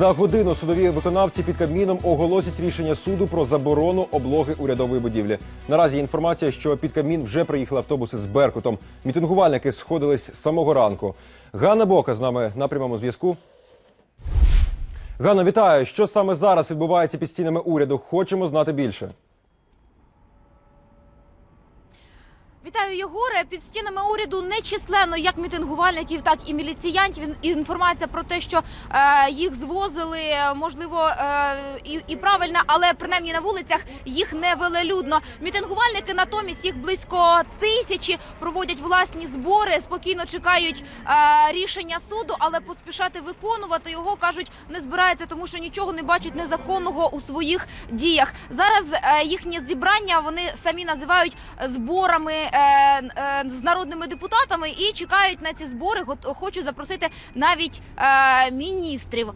За годину судові виконавці під Кабміном оголосять рішення суду про заборону облоги урядової будівлі. Наразі інформація, що під Кабмін вже приїхали автобуси з Беркутом. Мітингувальники сходились з самого ранку. Ганна Бока з нами на прямому зв'язку. Ганна, вітаю! Що саме зараз відбувається під стінами уряду? Хочемо знати більше. Вітаю, Єгоре. Під стінами уряду нечисленно як мітингувальників, так і міліціянтів. Інформація про те, що е, їх звозили, можливо, е, і, і правильно, але принаймні на вулицях їх не велелюдно. Мітингувальники натомість їх близько тисячі проводять власні збори, спокійно чекають е, рішення суду, але поспішати виконувати його кажуть не збираються, тому що нічого не бачать незаконного у своїх діях. Зараз е, їхнє зібрання вони самі називають зборами е, е, з народними депутатами і чекають на ці збори. Хочуть запросити навіть е, міністрів. Е,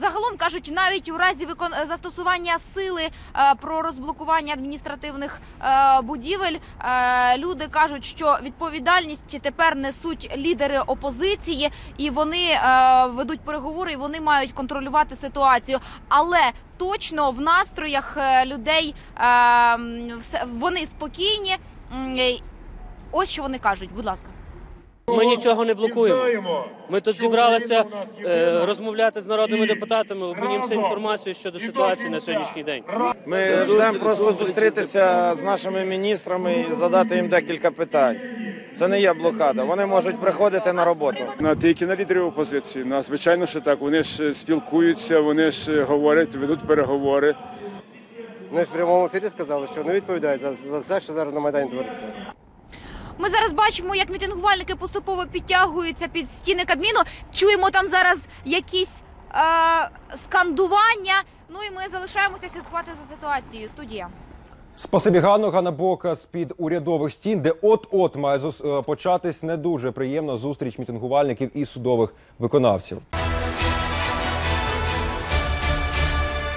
загалом кажуть, навіть у разі застосування сили е, про розблокування адміністративних е, будівель. Е, люди кажуть, що відповідальність тепер несуть лідери опозиції, і вони е, ведуть переговори, і вони мають контролювати ситуацію. Але точно в настроях е, людей е, вони спокійні. М, е, Ось що вони кажуть, будь ласка. Ми нічого не блокуємо. Ми тут зібралися е, розмовляти з народними депутатами, обмінімося разом. інформацією щодо ситуації на сьогоднішній день. Ми ждемо просто зустрітися з нашими міністрами і задати їм декілька питань. Це не є блокада. Вони можуть приходити на роботу. На тільки на лідерів опозиції. Ну, звичайно, що так. Вони ж е, спілкуються, вони ж говорять, ведуть переговори. Вони ж в прямому ефірі сказали, що не відповідають за, за все, що зараз на Майдані твориться. Ми зараз бачимо, як мітингувальники поступово підтягуються під стіни Кабміну. Чуємо там зараз якісь е, скандування. Ну і ми залишаємося слідкувати за ситуацією. Студія. Спасибі, Ганно. Ганна Бока з під урядових стін, де от-от має е, початись не дуже приємна зустріч мітингувальників і судових виконавців.